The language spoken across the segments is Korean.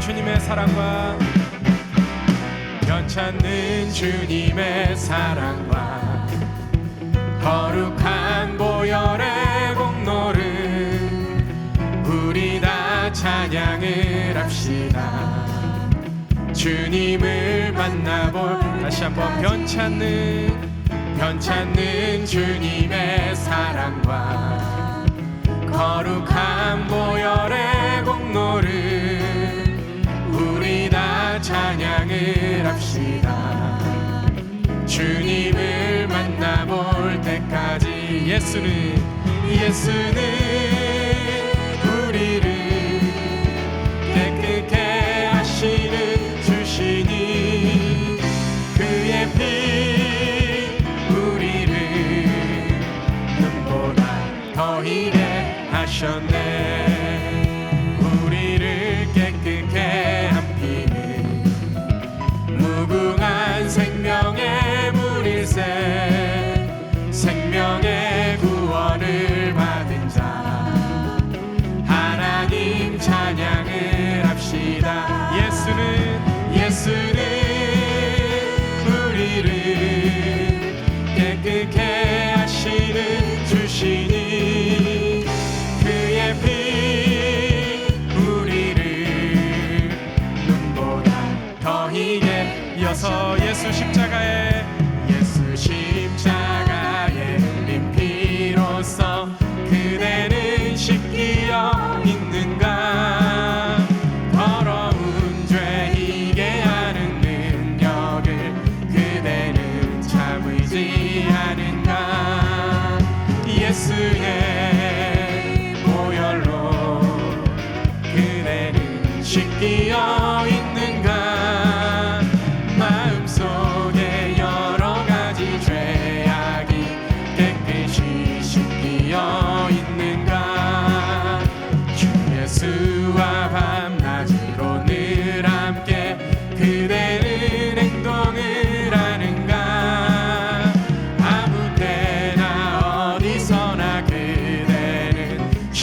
주님의 사랑과 변찮는 주님의 사랑과 거룩한 보혈의 공로를 우리 다 찬양을 합시다. 주님을 만나볼 다시 한번 변찮는 변찮는 주님의 사랑과 거룩한 보혈의 공로를 예수는 예수는 우리를 깨끗게 하시는 주시니 그의 피 우리를 눈보다 더 희게 하셨네 예수는 예수는 우리를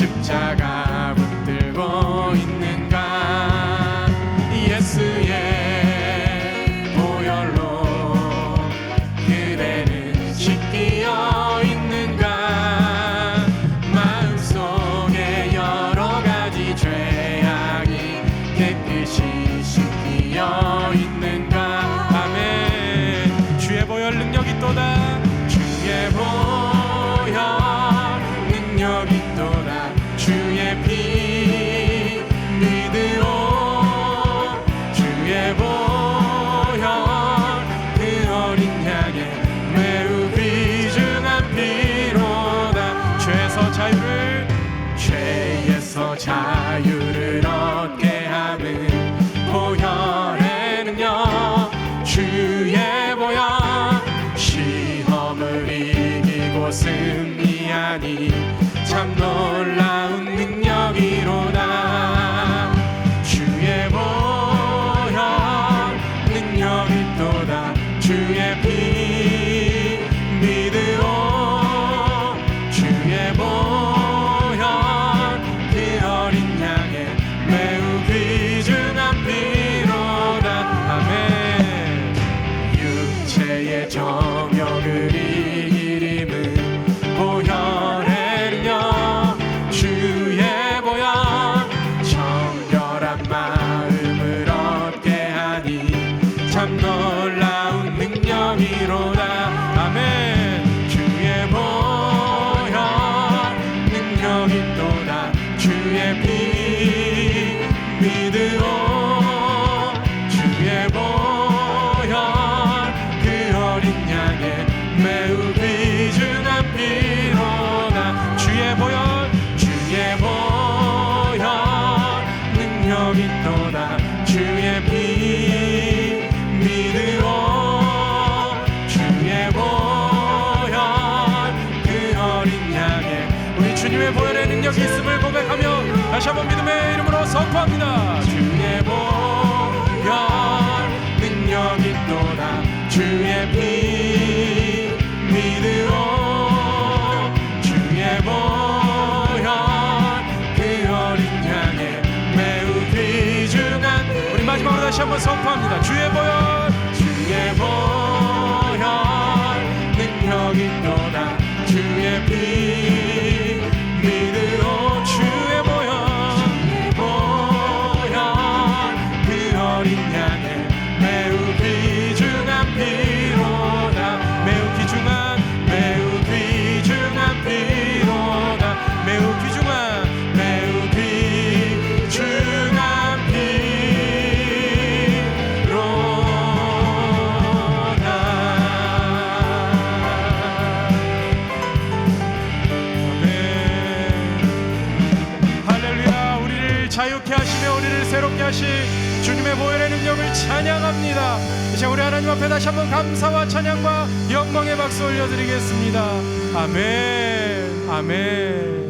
십자가 붙들고 있는가? 예수의 보혈로 그대는 씻기어 있는가? 마음속에 여러 가지 죄악이 깨끗이 씻기어 있는가? 아멘. 주의 보혈 능력이 또다 주의 보혈 그 어린 양의 매우 귀중한 피로다. 죄에서 자유를 죄에서 자유를 얻게 하는 보혈의 능력 주의 보혈 시험을 이기고 승리하니 참놀 주의 피 믿으오. 주의 보혈 그 어린 양의 매우 귀중한 피로다 주의 보혈 주의 보혈 능력이 또다 주의 피 믿으오. 주의 보혈 그 어린 양의 우리 주님의 보혈의 능력이 있음을 고백하며 다시 한번 믿음의 이름으로 선포합니다. 주의 보혈 능력이 또다 주의 피 믿으오. 주의 보혈 그 어린 양의 매우 귀중한 다시 한번 선포합니다. 주의 보혈, 주의 보혈, 하신 주님의 보혈의 능력을 찬양합니다. 이제 우리 하나님 앞에 다시 한번 감사와 찬양과 영광의 박수 올려드리겠습니다. 아멘. 아멘